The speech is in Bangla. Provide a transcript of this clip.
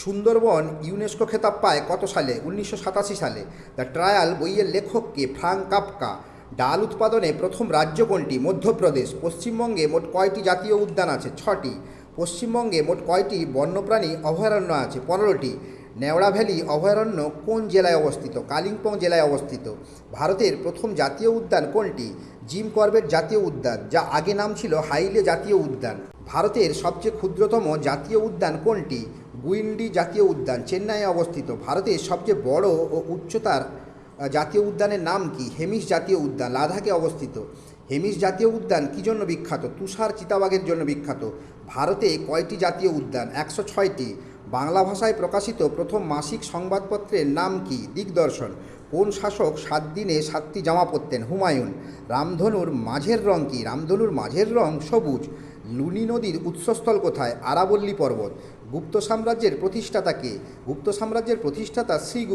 সুন্দরবন ইউনেস্কো খেতাব পায় কত সালে? উনিশশো সাতাশি সালে। দ্য ট্রায়াল বইয়ের লেখককে ফ্রাঙ্ক কাপকা। ডাল উৎপাদনে প্রথম রাজ্য কোনটি? মধ্যপ্রদেশ। পশ্চিমবঙ্গে মোট কয়টি জাতীয় উদ্যান আছে? ছটি। পশ্চিমবঙ্গে মোট কয়টি বন্যপ্রাণী অভয়ারণ্য আছে? পনেরোটি। নেওড়া ভ্যালি অভয়ারণ্য কোন জেলায় অবস্থিত? কালিম্পং জেলায় অবস্থিত। ভারতের প্রথম জাতীয় উদ্যান কোনটি? জিম করবেট জাতীয় উদ্যান, যা আগে নাম ছিল হাইলে জাতীয় উদ্যান। ভারতের সবচেয়ে ক্ষুদ্রতম জাতীয় উদ্যান কোনটি? গুইন্ডি জাতীয় উদ্যান, চেন্নাইয়ে অবস্থিত। ভারতের সবচেয়ে বড় ও উচ্চতার জাতীয় উদ্যানের নাম কি? হেমিস জাতীয় উদ্যান, লাদাখে অবস্থিত। হেমিস জাতীয় উদ্যান কী জন্য বিখ্যাত? তুষার চিতাবাঘের জন্য বিখ্যাত। ভারতে কয়টি জাতীয় উদ্যান? একশো ছয়টি। বাংলা ভাষায় প্রকাশিত প্রথম মাসিক সংবাদপত্রের নাম কি? দিগদর্শন। কোন শাসক সাত দিনে সাতটি জামা পরতেন? হুমায়ুন। রামধনুর মাঝের রং কি? রামধনুর মাঝের রং সবুজ। লুনি নদীর উৎসস্থল কোথায়? আরাবল্লী পর্বত। গুপ্ত সাম্রাজ্যের প্রতিষ্ঠাতা কে? গুপ্ত সাম্রাজ্যের প্রতিষ্ঠাতা শ্রীগুপ্ত